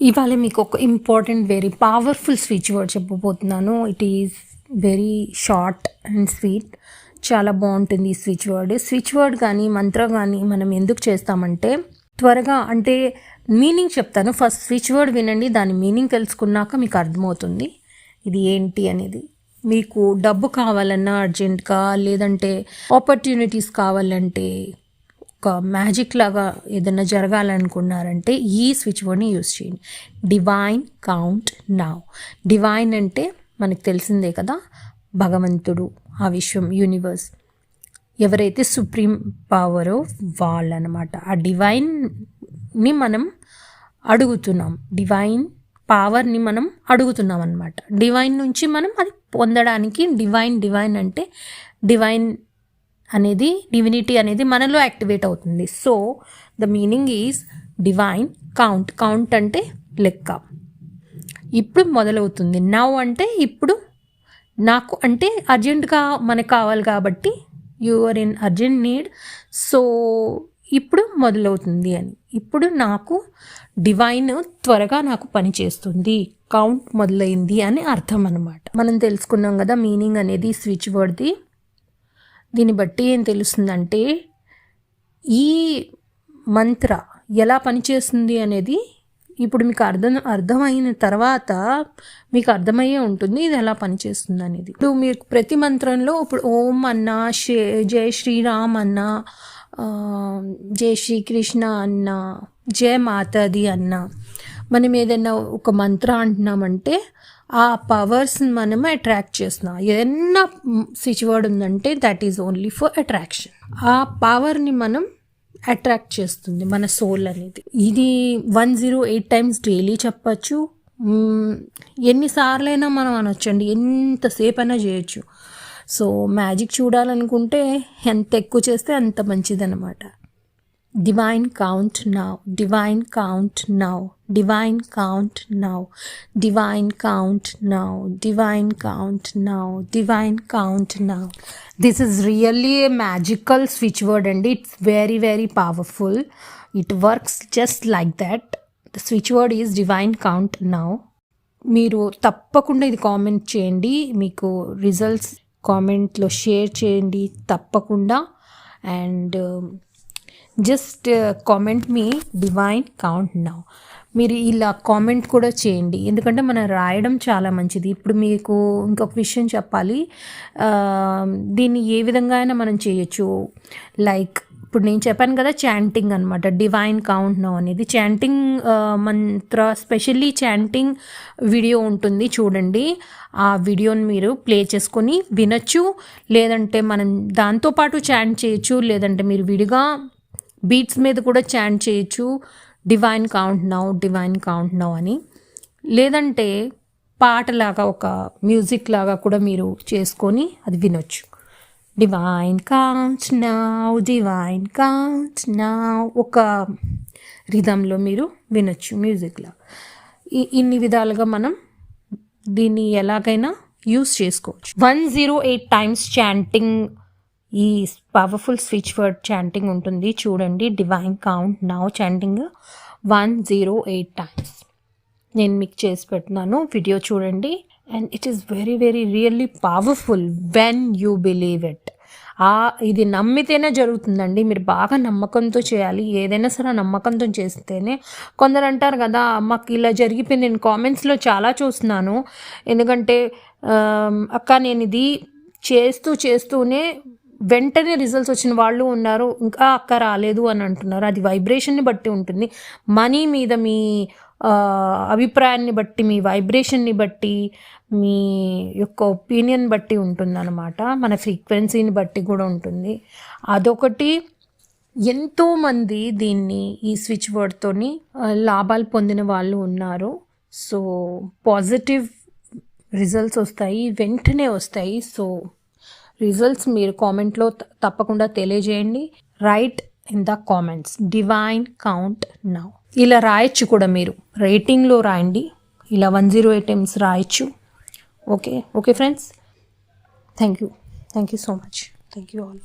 ఇవాళ మీకు ఒక important very powerful switch word చెప్పబోతున్నాను. It is very short and sweet చాలా బాగుంటుంది ఈ స్విచ్ వర్డ్ స్విచ్ వర్డ్ కానీ మంత్ర కానీ మనం ఎందుకు చేస్తామంటే త్వరగా అంటే మీనింగ్ చెప్తాను. ఫస్ట్ స్విచ్ వర్డ్ వినండి దాని మీనింగ్ తెలుసుకున్నాక మీకు అర్థమవుతుంది. ఇది ఏంటి అనేది. మీకు డబ్బు కావాలన్నా అర్జెంట్గా లేదంటే ఆపర్చునిటీస్ కావాలంటే ఒక మ్యాజిక్ లాగా ఏదైనా జరగాలనుకున్నారంటే ఈ స్విచ్ బోర్డ్ని యూస్ చేయండి. డివైన్ కౌంట్ నౌ డివైన్ అంటే మనకు తెలిసిందే కదా భగవంతుడు ఆ విశ్వం యూనివర్స్ ఎవరైతే సుప్రీం పవరో వాళ్ళనమాట. ఆ డివైన్ని మనం అడుగుతున్నాం. డివైన్ పవర్ని మనం అడుగుతున్నాం అనమాట డివైన్ నుంచి మనం అది పొందడానికి డివైన్ డివైన్ అంటే డివైన్ అనేది డివినిటీ అనేది మనలో యాక్టివేట్ అవుతుంది. So the meaning is divine count count అంటే లెక్క. ఇప్పుడు మొదలవుతుంది. నవ్ అంటే ఇప్పుడు. నాకు అంటే అర్జెంటుగా మనకు కావాలి కాబట్టి you are in urgent need so ఇప్పుడు మొదలవుతుంది అని. ఇప్పుడు నాకు డివైన్ త్వరగా నాకు పని చేస్తుంది. కౌంట్ మొదలైంది అని అర్థం అనమాట మనం తెలుసుకున్నాం కదా మీనింగ్ అనేది స్విచ్ వర్డ్ది దీన్ని బట్టి ఏం తెలుస్తుందంటే ఈ మంత్ర ఎలా పనిచేస్తుంది అనేది ఇప్పుడు మీకు అర్థం అర్థమైన తర్వాత మీకు అర్థమయ్యే ఉంటుంది ఇది ఎలా పనిచేస్తుంది అనేది. ఇప్పుడు మీకు ప్రతి మంత్రంలో ఇప్పుడు ఓం అన్న శే జై శ్రీరామ్ అన్న జై శ్రీకృష్ణ అన్న జయ మాతాది అన్న మనం ఏదైనా ఒక మంత్ర అంటున్నామంటే ఆ పవర్స్ని మనం అట్రాక్ట్ చేస్తున్నాం. ఏదన్నా స్విచ్ వర్డ్ ఉందంటే that is only for attraction ఆ పవర్ని మనం అట్రాక్ట్ చేస్తుంది మన సోల్ అనేది. ఇది one zero eight times daily చెప్పచ్చు. ఎన్నిసార్లైనా మనం అనొచ్చండి. ఎంతసేపు అయినా చేయొచ్చు. సో మ్యాజిక్ చూడాలనుకుంటే ఎంత ఎక్కువ చేస్తే అంత మంచిదన్నమాట. divine count now divine count now divine count now divine count now divine count now divine count now this is really a magical switch word and it's very very powerful it works just like that the switch word is divine count now మీరు తప్పకుండా ఇది comment చేయండి మీకు results కామెంట్లో share చేయండి తప్పకుండా and just comment మీ divine count now మీరు ఇలా కామెంట్ కూడా చేయండి. ఎందుకంటే మనం రాయడం చాలా మంచిది. ఇప్పుడు మీకు ఇంకొక విషయం చెప్పాలి. దీన్ని ఏ విధంగా అయినా మనం చేయొచ్చు. లైక్ ఇప్పుడు నేను చెప్పాను కదా చాంటింగ్ అనమాట డివైన్ కౌంట్ నో అనేది. చాంటింగ్ మంత్ర స్పెషల్లీ చాంటింగ్ వీడియో ఉంటుంది చూడండి. ఆ వీడియోని మీరు ప్లే చేసుకొని వినొచ్చు. లేదంటే మనం దాంతోపాటు చాంట్ చేయొచ్చు. లేదంటే మీరు విడిగా బీట్స్ మీద కూడా చాంట్ చేయొచ్చు. Divine count now divine count now అని. లేదంటే పాటలాగా ఒక మ్యూజిక్ లాగా కూడా మీరు చేసుకొని అది వినొచ్చు. Divine count now divine count now ఒక రిధంలో మీరు వినొచ్చు మ్యూజిక్లో ఇన్ని విధాలుగా మనం దీన్ని ఎలాగైనా యూస్ చేసుకోవచ్చు. One zero eight times chanting ఈ పవర్ఫుల్ స్విచ్ వర్డ్ చాంటింగ్ ఉంటుంది. చూడండి divine count now chanting one zero eight times నేను మీకు చేసి పెడుతున్నాను. వీడియో చూడండి. And it is very very really powerful when you believe it ఆ ఇది నమ్మితేనే జరుగుతుందండి. మీరు బాగా నమ్మకంతో చేయాలి. ఏదైనా సరే నమ్మకంతో చేస్తేనే కొందరు అంటారు కదా మాకు ఇలా జరిగిపోయింది. నేను కామెంట్స్లో చాలా చూస్తున్నాను. ఎందుకంటే అక్క నేను ఇది చేస్తూ చేస్తూనే వెంటనే రిజల్ట్స్ వచ్చిన వాళ్ళు ఉన్నారు ఇంకా అక్క రాలేదు అని అంటున్నారు. అది వైబ్రేషన్ని బట్టి ఉంటుంది. మనీ మీద మీ అభిప్రాయాన్ని బట్టి మీ వైబ్రేషన్ని బట్టి మీ యొక్క ఒపీనియన్ బట్టి ఉంటుందన్నమాట. మన ఫ్రీక్వెన్సీని బట్టి కూడా ఉంటుంది. అదొకటి. ఎంతోమంది దీన్ని ఈ స్విచ్ వర్డ్తోని లాభాలు పొందిన వాళ్ళు ఉన్నారు. సో పాజిటివ్ రిజల్ట్స్ వస్తాయి వెంటనే వస్తాయి. సో రిజల్ట్స్ మీరు కామెంట్లో తప్పకుండా తెలియజేయండి. Write in the comments divine count now ఇలా రాయొచ్చు కూడా మీరు. రేటింగ్లో రాయండి. ఇలా వన్ జీరో ఎయిట్ ఎమ్స్ రాయొచ్చు. Okay okay friends thank you thank you so much thank you all